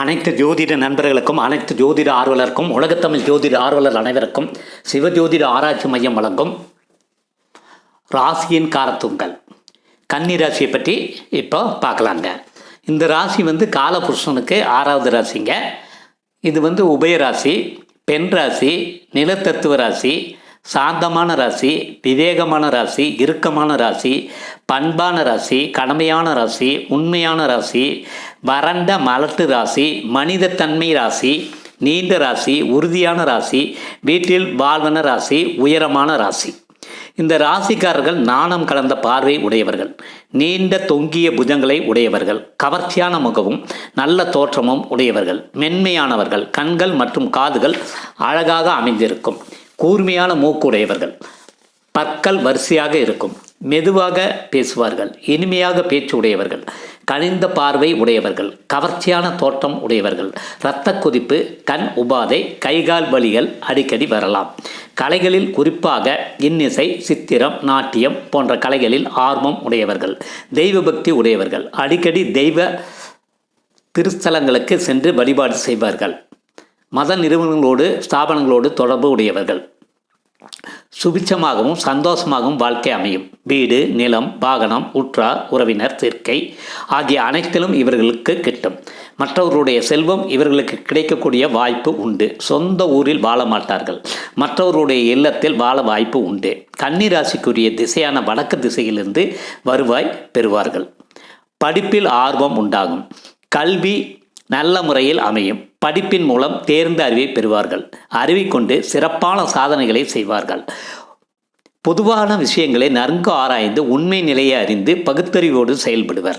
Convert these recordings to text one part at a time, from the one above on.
அனைத்து ஜோதிட நண்பர்களுக்கும் அனைத்து ஜோதிட ஆர்வலருக்கும் உலகத்தமிழ் ஜோதிட ஆர்வலர் அனைவருக்கும் சிவஜோதிட ஆராய்ச்சி மையம் வழங்கும் ராசியின் காரத்துங்கள் கன்னி ராசியை பற்றி இப்போ பார்க்கலாங்க. இந்த ராசி வந்து காலபுருஷனுக்கு ஆறாவது ராசிங்க. இது வந்து உபயராசி பெண் ராசி நிலத்தத்துவ ராசி சாந்தமான ராசி விவேகமான ராசி இறுக்கமான ராசி பண்பான ராசி கடமையான ராசி உண்மையான ராசி வறண்ட மலட்டு ராசி மனிதத்தன்மை ராசி நீண்ட ராசி உறுதியான ராசி வீட்டில் வாழ்வன ராசி உயரமான ராசி. இந்த ராசிக்காரர்கள் நாணம் கலந்த பார்வை உடையவர்கள் நீண்ட தொங்கிய புஜங்களை உடையவர்கள் கவர்ச்சியான முகமும் நல்ல தோற்றமும் உடையவர்கள் மென்மையானவர்கள் கண்கள் மற்றும் காதுகள் அழகாக அமைந்திருக்கும். கூர்மையான மூக்குடையவர்கள். பற்கள் வரிசையாக இருக்கும். மெதுவாக பேசுவார்கள். இனிமையாக பேச்சு உடையவர்கள். கனிந்த பார்வை உடையவர்கள். கவர்ச்சியான தோற்றம் உடையவர்கள். இரத்த கொதிப்பு கண் உபாதை கைகால் வலிகள் அடிக்கடி வரலாம். கலைகளில் குறிப்பாக இன்னிசை சித்திரம் நாட்டியம் போன்ற கலைகளில் ஆர்வம் உடையவர்கள். தெய்வ பக்தி உடையவர்கள். அடிக்கடி தெய்வ திருஸ்தலங்களுக்கு சென்று வழிபாடு செய்வார்கள். மத நிறுவனங்களோடு ஸ்தாபனங்களோடு தொடர்பு உடையவர்கள். சுபிச்சமாகவும் சந்தோஷமாகவும் வாழ்க்கை அமையும். வீடு நிலம் வாகனம் உற்றார் உறவினர் சேர்க்கை ஆகிய அனைத்திலும் இவர்களுக்கு கிட்டும். மற்றவர்களுடைய செல்வம் இவர்களுக்கு கிடைக்கக்கூடிய வாய்ப்பு உண்டு. சொந்த ஊரில் வாழ மாட்டார்கள். மற்றவர்களுடைய இல்லத்தில் வாழ வாய்ப்பு உண்டு. கன்னிராசிக்குரிய திசையான வடக்கு திசையிலிருந்து வருவாய் பெறுவார்கள். படிப்பில் ஆர்வம் உண்டாகும். கல்வி நல்ல முறையில் அமையும். படிப்பின் மூலம் தேர்ந்த அறிவை பெறுவார்கள். அறிவை கொண்டு சிறப்பான சாதனைகளை செய்வார்கள். பொதுவான விஷயங்களை நன்கு ஆராய்ந்து உண்மை நிலையை அறிந்து பகுத்தறிவோடு செயல்படுவர்.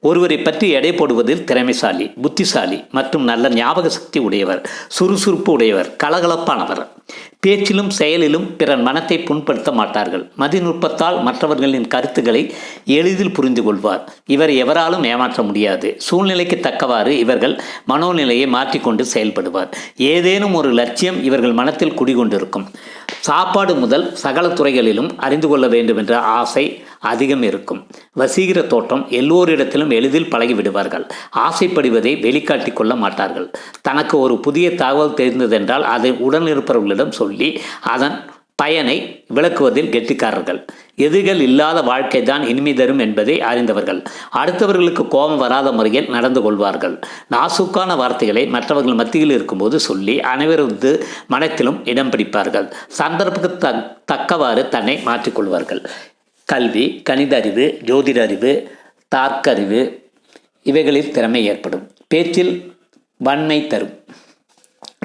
ஒருவரை பற்றி எடை போடுவதில் திறமைசாலி புத்திசாலி மற்றும் நல்ல ஞாபக சக்தி உடையவர் சுறுசுறுப்பு உடையவர் கலகலப்பானவர். பேச்சிலும் செயலிலும் பிறர் மனத்தை புண்படுத்த மாட்டார்கள். மதிநுட்பத்தால் மற்றவர்களின் கருத்துக்களை எளிதில் புரிந்து கொள்வார் இவர் எவராலும் ஏமாற்ற முடியாது. சூழ்நிலைக்கு தக்கவாறு இவர்கள் மனோநிலையை மாற்றிக்கொண்டு செயல்படுவார். ஏதேனும் ஒரு லட்சியம் இவர்கள் மனத்தில் குடிகொண்டிருக்கும். சாப்பாடு முதல் சகல துறைகளிலும் அறிந்து கொள்ள வேண்டும் என்ற ஆசை அதிகம் இருக்கும். வசீகர தோற்றம் எல்லோரிடத்திலும் எளிதில் பழகி விடுவார்கள் ஆசைப்படுவதை வெளிக்காட்டி கொள்ள மாட்டார்கள். தனக்கு ஒரு புதிய தகவல் தெரிந்ததென்றால் அதை உடனிருப்பவர்களிடம் சொல்லி அதன் பயனை விளக்குவதில் கெட்டிக்காரர்கள். எதிர்கள் இல்லாத வாழ்க்கை தான் இனிமை தரும் என்பதை அறிந்தவர்கள். அடுத்தவர்களுக்கு கோபம் வராத முறையில் நடந்து கொள்வார்கள். நாசுக்கான வார்த்தைகளை மற்றவர்கள் மத்தியில் இருக்கும்போது சொல்லி அனைவரது மனத்திலும் இடம் பிடிப்பார்கள். சந்தர்ப்பத்துக்கு தக்கவாறு தன்னை மாற்றிக்கொள்வார்கள் கல்வி கணித அறிவு ஜோதிட அறிவு தார்க்கறிவு இவைகளில் திறமை ஏற்படும். பேச்சில் வன்மை தரும்.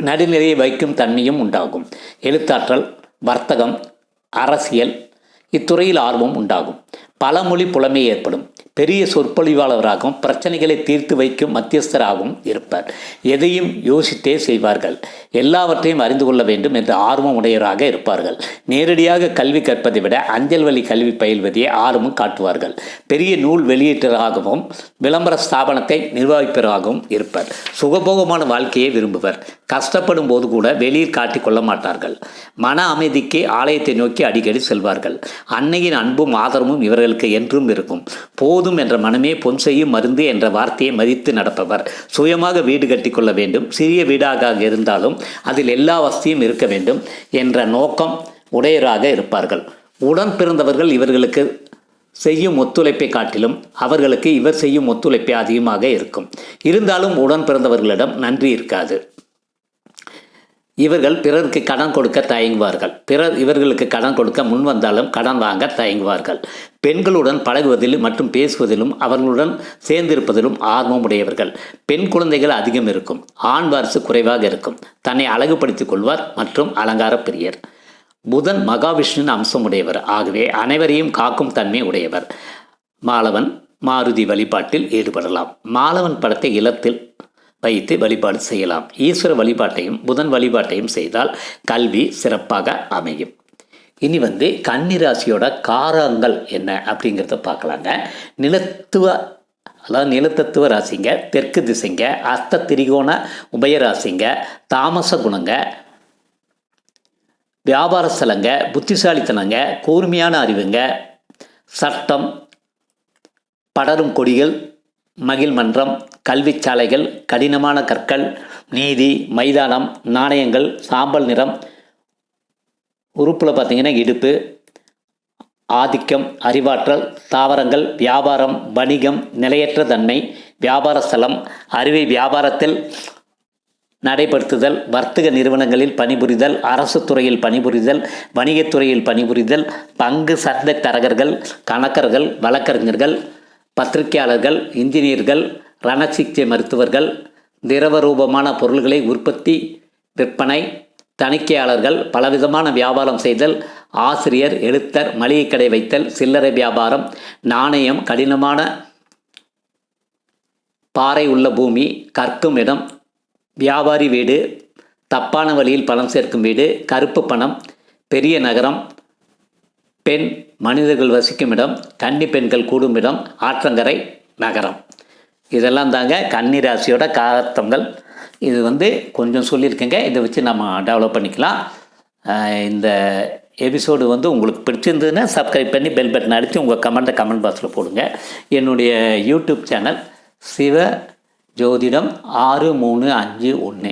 நடுநிலையை வைக்கும் தன்மையும் உண்டாகும். எழுத்தாற்றல் வர்த்தகம் அரசியல் இத்துறையில் ஆர்வம் உண்டாகும். பலமொழி புலமை ஏற்படும். பெரிய சொற்பொழிவாளராகவும் பிரச்சனைகளை தீர்த்து வைக்கும் மத்தியஸ்தராகவும் இருப்பார். எதையும் யோசித்தே செய்வார்கள். எல்லாவற்றையும் அறிந்து கொள்ள வேண்டும் என்ற ஆர்வம் உடையவராக இருப்பார்கள். நேரடியாக கல்வி கற்பதை விட அஞ்சல் வழி கல்வி பயில்வதையே ஆர்வம் காட்டுவார்கள். பெரிய நூல் வெளியீட்டராகவும் விளம்பர ஸ்தாபனத்தை நிர்வகிப்பவராகவும் இருப்பார். சுகபோகமான வாழ்க்கையை விரும்புவர். கஷ்டப்படும் போது கூட வெளியில் காட்டிக் கொள்ள மாட்டார்கள். மன அமைதிக்கு ஆலயத்தை நோக்கி அடிக்கடி செல்வார்கள். அன்னையின் அன்பும் ஆதரவும் இவர்களுக்கு என்றும் இருக்கும். போது போதும் என்ற மனமே பொன் செய்யும் மருந்து என்ற வார்த்தையை மதித்து நடப்பவர். சுயமாக வீடு கட்டிக்கொள்ள வேண்டும். சிறிய வீடாக இருந்தாலும் அதில் எல்லா வசதியும் இருக்க வேண்டும் என்ற நோக்கம் உடையராக இருப்பார்கள். உடன் பிறந்தவர்கள் இவர்களுக்கு செய்யும் ஒத்துழைப்பை காட்டிலும் அவர்களுக்கு இவர் செய்யும் ஒத்துழைப்பே அதிகமாக இருக்கும். இருந்தாலும் உடன் பிறந்தவர்களிடம் நன்றி இருக்காது. இவர்கள் பிறருக்கு கடன் கொடுக்க தயங்குவார்கள். பிறர் இவர்களுக்கு கடன் கொடுக்க முன் வந்தாலும் கடன் வாங்க தயங்குவார்கள். பெண்களுடன் பழகுவதிலும் மற்றும் பேசுவதிலும் அவர்களுடன் சேர்ந்திருப்பதிலும் ஆர்வம் உடையவர்கள். பெண் குழந்தைகள் அதிகம் இருக்கும். ஆண் வாரிசு குறைவாக இருக்கும். தன்னை அழகுபடுத்திக் கொள்வார் மற்றும் அலங்கார பிரியர். புதன் மகாவிஷ்ணுவின் அம்சம் உடையவர் ஆகவே அனைவரையும் காக்கும் தன்மை உடையவர். மாலவன் மாருதி வழிபாட்டில் ஈடுபடலாம். மாலவன் படத்தை இல்லத்தில் வைத்து வழிபாடு செய்யலாம். ஈஸ்வர வழிபாட்டையும் புதன் வழிபாட்டையும் செய்தால் கல்வி சிறப்பாக அமையும். இனி வந்து கன்னிராசியோட காரங்கள் என்ன அப்படிங்கிறத பார்க்கலாங்க. நிலத்துவ அதாவது நிலத்தத்துவ ராசிங்க தெற்கு திசைங்க அஸ்த திரிகோண உபயராசிங்க தாமச குணங்க வியாபார ஸ்தலங்க புத்திசாலித்தனங்க கூர்மையான அறிவுங்க சட்டம் படரும் கொடிகள் மகிழ் மன்றம் கல்விச் சாலைகள் கடினமான கற்கள் நீதி மைதானம் நாணயங்கள் சாம்பல் நிறம் உறுப்பில் பார்த்தீங்கன்னா இடுப்பு ஆதிக்கம் அறிவாற்றல் தாவரங்கள் வியாபாரம் வணிகம் நிலையற்ற தன்மை வியாபார ஸ்தலம் அறிவை வியாபாரத்தில் நடைபடுத்துதல் வர்த்தக நிறுவனங்களில் பணிபுரிதல் அரசு துறையில் பணிபுரிதல் வணிகத்துறையில் பணிபுரிதல் பங்கு சந்தை தரகர்கள் கணக்கர்கள் வழக்கறிஞர்கள் பத்திரிகையாளர்கள் இன்ஜினியர்கள் ரணசிகிச்சை மருத்துவர்கள் திரவரூபமான பொருள்களை உற்பத்தி விற்பனை தணிக்கையாளர்கள் பலவிதமான வியாபாரம் செய்தல் ஆசிரியர் எழுத்தர் மளிகை கடை வைத்தல் சில்லறை வியாபாரம் நாணயம் கடினமான பாறை உள்ள பூமி கற்கும் இடம் வியாபாரி வீடு தப்பான வழியில் பணம் சேர்க்கும் வீடு கருப்பு பணம் பெரிய நகரம் பெண் மனிதர்கள் வசிக்கும் இடம் கன்னி பெண்கள் கூடும் இடம் ஆற்றங்கரை நகரம். இதெல்லாம் தாங்க கன்னி ராசியோட காத்தங்கள் இது வந்து கொஞ்சம் சொல்லியிருக்கேங்க. இதை வச்சு நம்ம டெவலப் பண்ணிக்கலாம். இந்த எபிசோடு வந்து உங்களுக்கு பிடிச்சிருந்ததுன்னா சப்ஸ்கிரைப் பண்ணி பெல் பட்டன் அடித்து உங்கள் கமெண்ட்டை கமெண்ட் பாக்ஸில் போடுங்க. என்னுடைய யூடியூப் சேனல் சிவ ஜோதிடம் ஆறு மூணு அஞ்சு ஒன்று